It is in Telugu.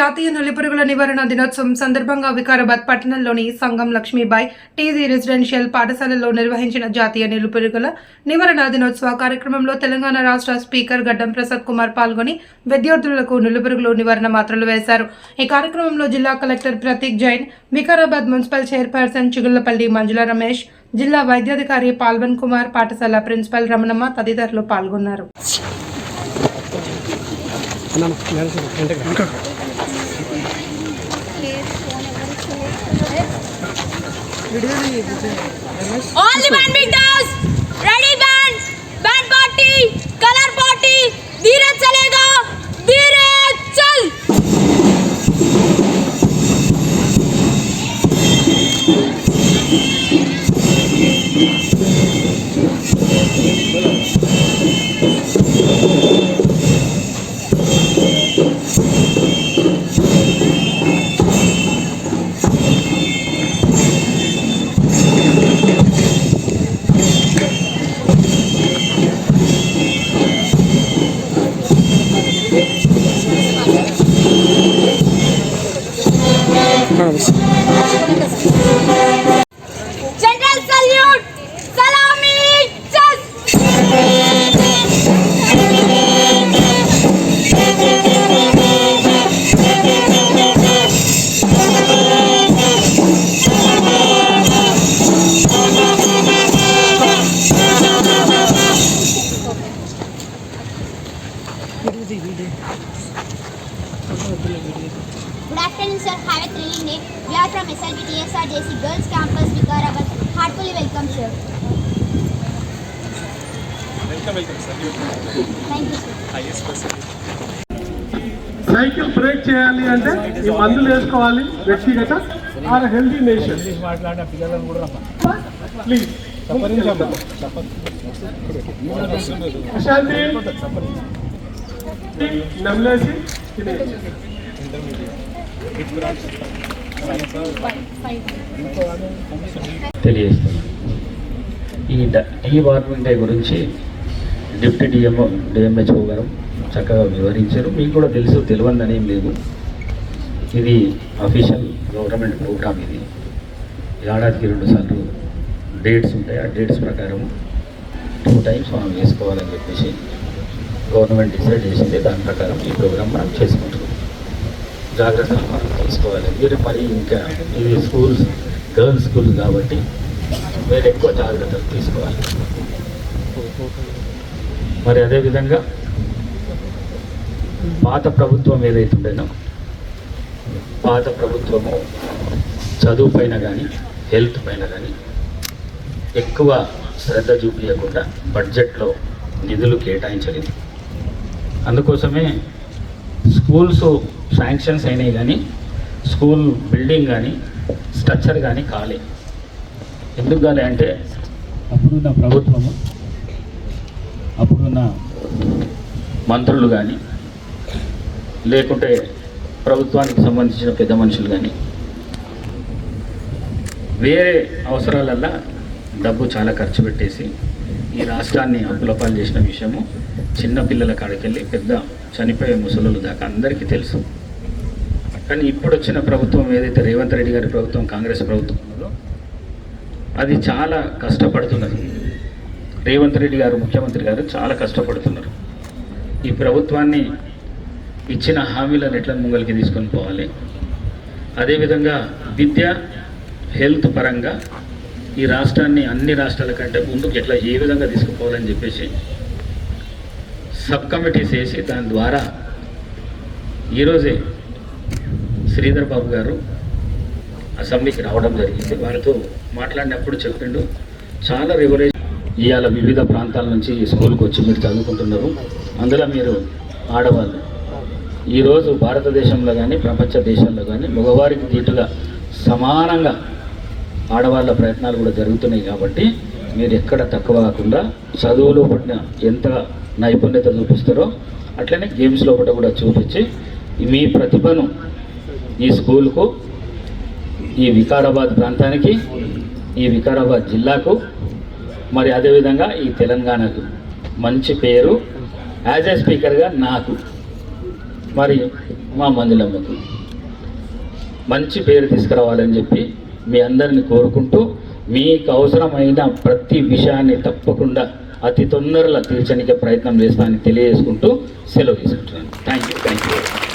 నివారణ దినోత్సవం సందర్భంగా వికారాబాద్ పట్టణంలోని సంఘం లక్ష్మీబాయి టీజీ రెసిడెన్షియల్ పాఠశాలలో నిర్వహించిన జాతీయ నిలుపురుగుల నివారణ దినోత్సవ కార్యక్రమంలో తెలంగాణ రాష్ట్ర స్పీకర్ గడ్డం ప్రసాద్ కుమార్ పాల్గొని విద్యార్థులకు నులిపురుగులు నివారణ మాత్రలు వేశారు. ఈ కార్యక్రమంలో జిల్లా collector Prateek Jain Vikarabad municipal chairperson Chigullapalli Manjula Ramesh జిల్లా వైద్యాధికారి పాల్వన్ కుమార్ పాఠశాల ప్రిన్సిపల్ రమణమ్మ తదితరులు పాల్గొన్నారు. Only one big dust! Good afternoon, sir. Have a thrilling day. We are from SLB TSRJC Girls Campus, Vikarabad. Heartfully welcome, sir. Welcome welcome sir Thank you, sir. Is person cycle break చేయాలి అంటే ఈ మందులు వేసుకోవాలి వ్యక్తిగత our healthy nation please Prashanti నమ్మలేసి తెలియజేస్తాను ఈ ఈ డ వార్మింగ్ డే గురించి డిప్యూటీ డిఎంఓ డిఎంహెచ్ఓ గారు చక్కగా వివరించారు. మీకు కూడా తెలుసు తెలియదని ఏం లేదు. ఇది అఫీషియల్ గవర్నమెంట్ ప్రోగ్రామ్ ఇది. ఏడాదికి రెండు సార్లు డేట్స్ ఉంటాయి. ఆ డేట్స్ ప్రకారం టూ టైమ్స్ మనం వేసుకోవాలని చెప్పేసి గవర్నమెంట్ డిసైడ్ చేసింది దాని ప్రకారం ఈ ప్రోగ్రామ్ మనం చేసుకుంటున్నాం జాగ్రత్తలు మనం తీసుకోవాలి. మీరు మరి ఇంకా ఇవి స్కూల్స్ గర్ల్స్ స్కూల్ కాబట్టి మీరు ఎక్కువ జాగ్రత్తలు తీసుకోవాలి. మరి అదేవిధంగా పాత ప్రభుత్వం ఏదైతే ఉండేనో పాత ప్రభుత్వము చదువు పైన కానీ హెల్త్ పైన కానీ ఎక్కువ శ్రద్ధ చూపించకుండా బడ్జెట్లో నిధులు కేటాయించలేదు. అందుకోసమే స్కూల్స్ శాంక్షన్స్ అయినాయి కానీ స్కూల్ బిల్డింగ్ కానీ స్ట్రక్చర్ కానీ కాలే ఎందుకు కాలే అంటే అప్పుడున్న ప్రభుత్వము అప్పుడున్న మంత్రులు కానీ లేకుంటే ప్రభుత్వానికి సంబంధించిన పెద్ద మనుషులు కానీ వేరే అవసరాలల్లా డబ్బు చాలా ఖర్చు పెట్టేసి ఈ రాష్ట్రాన్ని అప్పులపాలు చేసిన విషయము చిన్న పిల్లల కాడికెళ్ళి పెద్ద చనిపోయే ముసలు దాకా అందరికీ తెలుసు. కానీ ఇప్పుడు వచ్చిన ప్రభుత్వం ఏదైతే రేవంత్ రెడ్డి గారి ప్రభుత్వం కాంగ్రెస్ ప్రభుత్వం ఉన్నదో అది చాలా కష్టపడుతున్నది. రేవంత్ రెడ్డి గారు ముఖ్యమంత్రి గారు చాలా కష్టపడుతున్నారు. ఈ ప్రభుత్వాన్ని ఇచ్చిన హామీలను ఎట్లా ముంగలికి తీసుకొని పోవాలి? అదేవిధంగా విద్య హెల్త్ పరంగా ఈ రాష్ట్రాన్ని అన్ని రాష్ట్రాల కంటే ముందుకు ఎట్లా ఏ విధంగా తీసుకుపోవాలని చెప్పేసి సబ్ కమిటీస్ వేసి దాని ద్వారా ఈరోజే శ్రీధర్ బాబు గారు అసెంబ్లీకి రావడం జరిగింది. వారితో మాట్లాడినప్పుడు చెప్పిండు. చాలా రెగ్యులేషన్ ఇవాళ వివిధ ప్రాంతాల నుంచి స్కూల్కి వచ్చి మీరు చదువుకుంటున్నారు. అందులో మీరు ఆడవాళ్ళు. ఈరోజు భారతదేశంలో కానీ ప్రపంచ దేశాల్లో కానీ మగవారికి దీటుగా సమానంగా ఆడవాళ్ళ ప్రయత్నాలు కూడా జరుగుతున్నాయి కాబట్టి మీరు ఎక్కడ తక్కువ కాకుండా చదువులో పట్టిన ఎంత నైపుణ్యత చూపిస్తారో అట్లనే గేమ్స్ లోపల కూడా చూపించి మీ ప్రతిభను ఈ స్కూల్కు ఈ వికారాబాద్ ప్రాంతానికి ఈ వికారాబాద్ జిల్లాకు మరి అదేవిధంగా ఈ తెలంగాణకు మంచి పేరు. యాజ్ ఏ స్పీకర్గా నాకు మరి మా మందులమ్మకు మంచి పేరు తీసుకురావాలని చెప్పి మీ అందరిని కోరుకుంటూ మీకు అవసరమైన ప్రతి విషయాన్ని తప్పకుండా అతి తొందరలో తీర్చడానికి ప్రయత్నం చేస్తానని తెలియజేసుకుంటూ సెలవు తీసుకుంటున్నాను. Thank you thank you